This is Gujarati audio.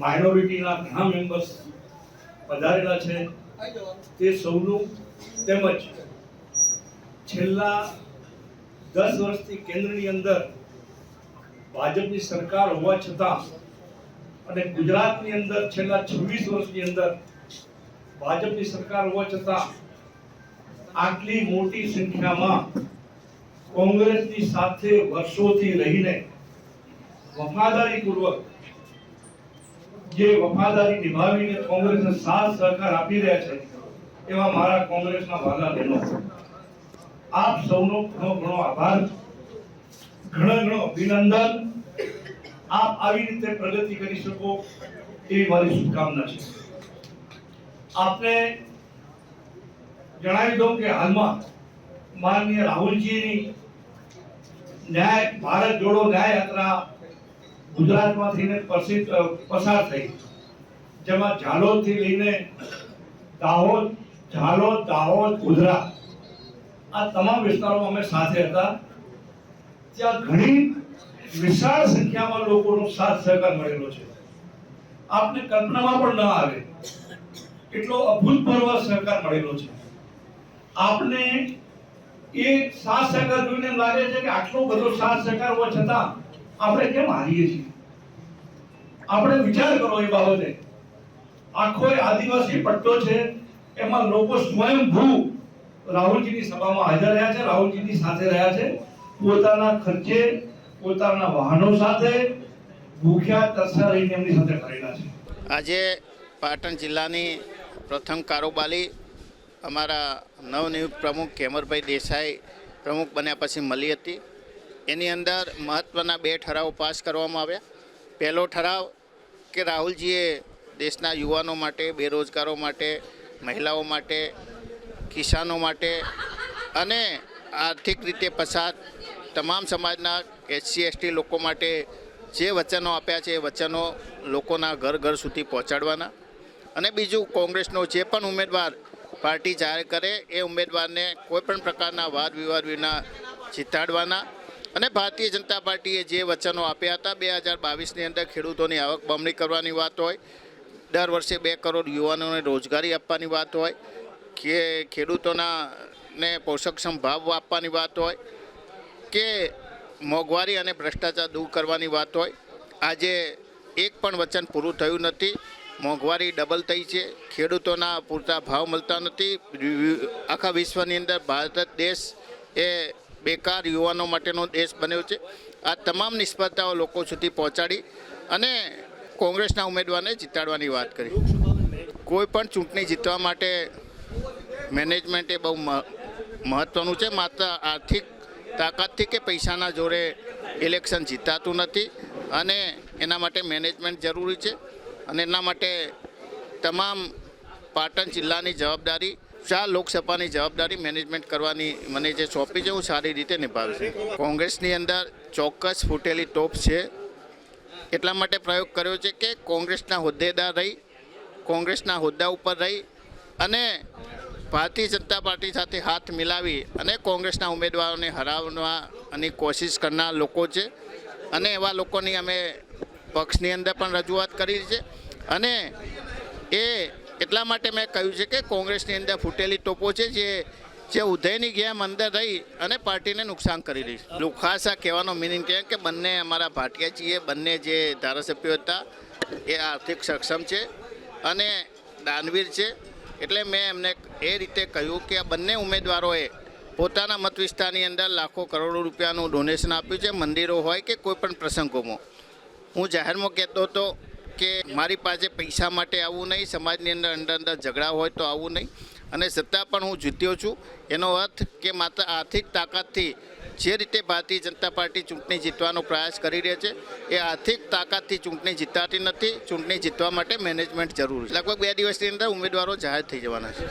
માઇનોરિટીના ઘણા મેમ્બર્સ પધારેલા છે. તે સૌનું તેમજ છેલ્લા દસ વર્ષથી કેન્દ્રની અંદર ભાજપની સરકાર હોવા છતાં અને ગુજરાતની અંદર છેલ્લા છવ્વીસ વર્ષની અંદર ભાજપની સરકાર હોવા છતાં આટલી મોટી સંખ્યામાં કોંગ્રેસની સાથે વર્ષોથી રહીને વફાદારીપૂર્વક જે વફાદારી નિભાવીને કોંગ્રેસને સાથ સહકાર આપી રહ્યા છે, એવા મારા કોંગ્રેસના વાલા બહેનો. આપ સૌનો ઘણો ઘણો આભાર. ઘણો ઘણો અભિનંદન. આપ આવી રીતે પ્રગતિ કરી શકો એવી મારી શુભકામના છે. આપને જણાવી દઉં કે હાલમાં માનનીય રાહુલજીની ન્યાય, ભારત જોડો ન્યાય યાત્રા ગુજરાતમાંથી પ્રસિદ્ધ પસાર થઈ. જેમાં ઝાલોદથી લઈને દાહોદ, ઝાલોદ, દાહોદ, ગુજરાત, આ તમામ વિસ્તારોમાં અમે સાથે હતા. ત્યાં ઘણી વિશાળ સંખ્યામાં લોકોનો સાથ સહકાર મળેલો છે. આપને કલ્પનામાં પણ ન આવે એટલો અભૂતપૂર્વ સહકાર મળેલો છે. આપને એ સાથ સહકાર જોઈને લાગે છે કે આટલો બધો સાથ સહકાર હોવા છતાં આપણે કેમ હારીએ છીએ? આપણે વિચાર કરો એ બાબતે. આખો આદિવાસી પટ્ટો છે, એમાં લોકો સ્વયંભૂ રાહુલજીની સભામાં હાજર રહ્યા છે, રાહુલજીની સાથે રહ્યા છે. પોતાના ખર્ચે, પોતાના વાહનો સાથે ભૂખ્યા, તરસા રહીને એમની સાથે ફરેલા છે. આજે પાટણ જિલ્લાની પ્રથમ કારોબારી અમારા નવનિયુક્ત પ્રમુખ કેમરભાઈ દેસાઈ પ્રમુખ બન્યા પછી મળી હતી. એની અંદર મહત્ત્વના બે ઠરાવ પાસ કરવામાં આવ્યા. પહેલો ઠરાવ કે રાહુલજીએ દેશના યુવાનો માટે, બેરોજગારો માટે, મહિલાઓ માટે, કિસાનો માટે અને આર્થિક રીતે પસાર તમામ સમાજના એસસી, એસટી લોકો માટે જે વચનો આપ્યા છે એ વચનો લોકોના ઘર ઘર સુધી પહોંચાડવાના. અને બીજું કોંગ્રેસનો જે પણ ઉમેદવાર પાર્ટી જાહેર કરે એ ઉમેદવારને કોઈપણ પ્રકારના વાદ વિવાદ વિના જીતાડવાના. અને ભારતીય જનતા પાર્ટીએ જે વચનો આપ્યા હતા, બે હજાર બાવીસની અંદર ખેડૂતોની આવક બમણી કરવાની વાત હોય, દર વર્ષે બે કરોડ યુવાનોને રોજગારી આપવાની વાત હોય, કે ખેડૂતોના ને પોષકક્ષમ ભાવ આપવાની વાત હોય, કે મોંઘવારી અને ભ્રષ્ટાચાર દૂર કરવાની વાત હોય. આજે એક પણ વચન પૂરું થયું નથી. મોંઘવારી ડબલ થઈ છે. ખેડૂતોના પૂરતા ભાવ મળતા નથી. આખા વિશ્વની અંદર ભારત દેશ એ બેકાર યુવાનો માટેનો દેશ બન્યો છે. આ તમામ નિષ્ફળતાઓ લોકો સુધી પહોંચાડી અને કોંગ્રેસના ઉમેદવારને જીતાડવાની વાત કરી. કોઈ પણ ચૂંટણી જીતવા માટે મેનેજમેન્ટ એ બહુ મહ- મહત્ત્વનું છે. માત્ર આર્થિક તાકાતથી કે પૈસાના જોરે ઇલેક્શન જીતાતું નથી અને એના માટે મેનેજમેન્ટ જરૂરી છે. અને એના માટે તમામ પાટણ જિલ્લાની જવાબદારી ચાર લોકસભાની જવાબદારી મેનેજમેન્ટ કરવાની મને જે સોંપી છે, હું સારી રીતે નિભાવીશ. કોંગ્રેસની અંદર ચોક્કસ ફૂટેલી ટોપ છે. એટલા માટે પ્રયોગ કર્યો છે કે કોંગ્રેસના હોદ્દેદાર રહી, કોંગ્રેસના હોદ્દા ઉપર રહી અને ભારતીય જનતા પાર્ટી સાથે હાથ મિલાવી અને કોંગ્રેસના ઉમેદવારોને હરાવવાની કોશિશ કરનાર લોકો છે. અને એવા લોકોની અમે પક્ષની અંદર પણ રજૂઆત કરી છે. અને એ એટલા માટે મેં કહ્યું છે કે કોંગ્રેસની અંદર ફૂટેલી ટોપો છે જે જે ઉદયની ગેમ અંદર રહી અને પાર્ટીને નુકસાન કરી રહી છે. લુખાસા કહેવાનો મિનિંગ કહે કે બંને અમારા ભાટિયાજીએ બંને જે ધારાસભ્યો હતા, એ આર્થિક સક્ષમ છે અને દાનવીર છે. એટલે મેં એમને એ રીતે કહ્યું કે આ બંને ઉમેદવારોએ પોતાના મત વિસ્તારની અંદર લાખો કરોડો રૂપિયાનું ડોનેશન આપ્યું છે, મંદિરો હોય કે કોઈ પણ પ્રસંગોમાં. હું જાહેરમાં કહેતો હતો કે મારી પાસે પૈસા માટે આવવું નહીં, સમાજની અંદર અંદર અંદર ઝઘડા હોય તો આવવું નહીં. અને છતાં પણ હું જીત્યો છું. એનો અર્થ કે માત્ર આર્થિક તાકાતથી જે રીતે ભારતીય જનતા પાર્ટી ચૂંટણી જીતવાનો પ્રયાસ કરી રહી છે, એ આર્થિક તાકાતથી ચૂંટણી જીતાતી નથી. ચૂંટણી જીતવા માટે મેનેજમેન્ટ જરૂરી છે. લગભગ બે દિવસની અંદર ઉમેદવારો જાહેર થઈ જવાના છે.